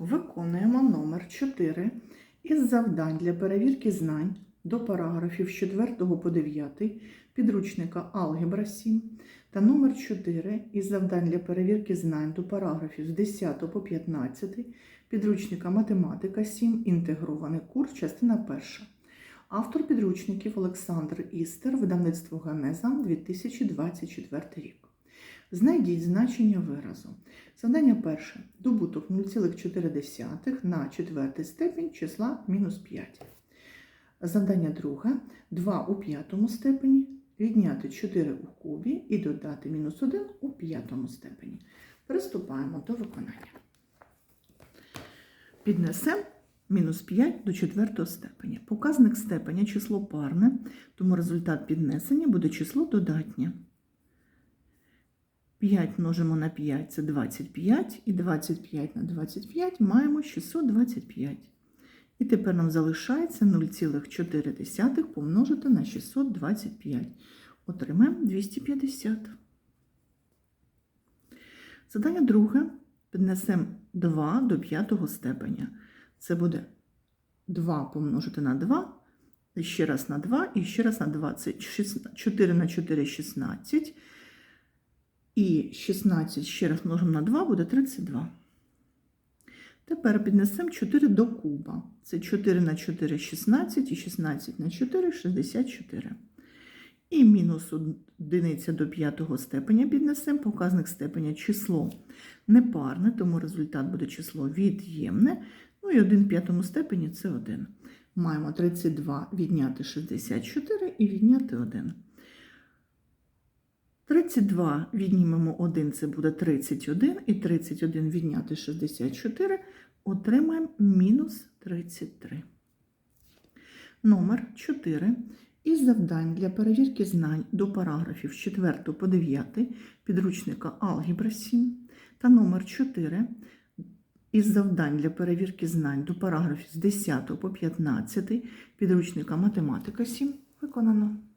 Виконуємо номер 4 із завдань для перевірки знань до параграфів з 4 по 9 підручника Алгебра 7 та номер 4 із завдань для перевірки знань до параграфів з 10 по 15 підручника Математика 7 інтегрований курс, частина 1. Автор підручників Олександр Істер, видавництво Генеза 2024 рік. Знайдіть значення виразу. Завдання перше. Добуток 0,4 на четвертий степінь числа мінус 5. Завдання друге. 2 у п'ятому степені. Відняти 4 у кубі і додати мінус 1 у п'ятому степені. Приступаємо до виконання. Піднесемо мінус 5 до четвертого степеня. Показник степеня число парне, тому результат піднесення буде число додатнє. 5 множимо на 5 це 25, і 25 на 25 маємо 625. І тепер нам залишається 0,4 помножити на 625. Отримаємо 250. Задання друге. Піднесемо 2 до п'ятого степеня. Це буде 2 помножити на 2, і ще раз на 2 і ще раз на 2. Це 4 на 4 – 16. І 16 ще раз множимо на 2 буде 32. Тепер піднесемо 4 до куба. Це 4 на 4 – 16, і 16 на 4 – 64. І мінус одиниця до п'ятого степеня піднесемо. Показник степеня число непарне, тому результат буде число від'ємне. Ну і 1 в п'ятому степені це 1. Маємо 32 відняти 64 і відняти 1. 32 віднімемо 1, це буде 31, і 31 відняти 64, отримаємо мінус 33. Номер 4. Із завдань для перевірки знань до параграфів з 4 по 9 підручника Алгебра 7 та номер 4 із завдань для перевірки знань до параграфів з 10 по 15 підручника Математика 7 виконано.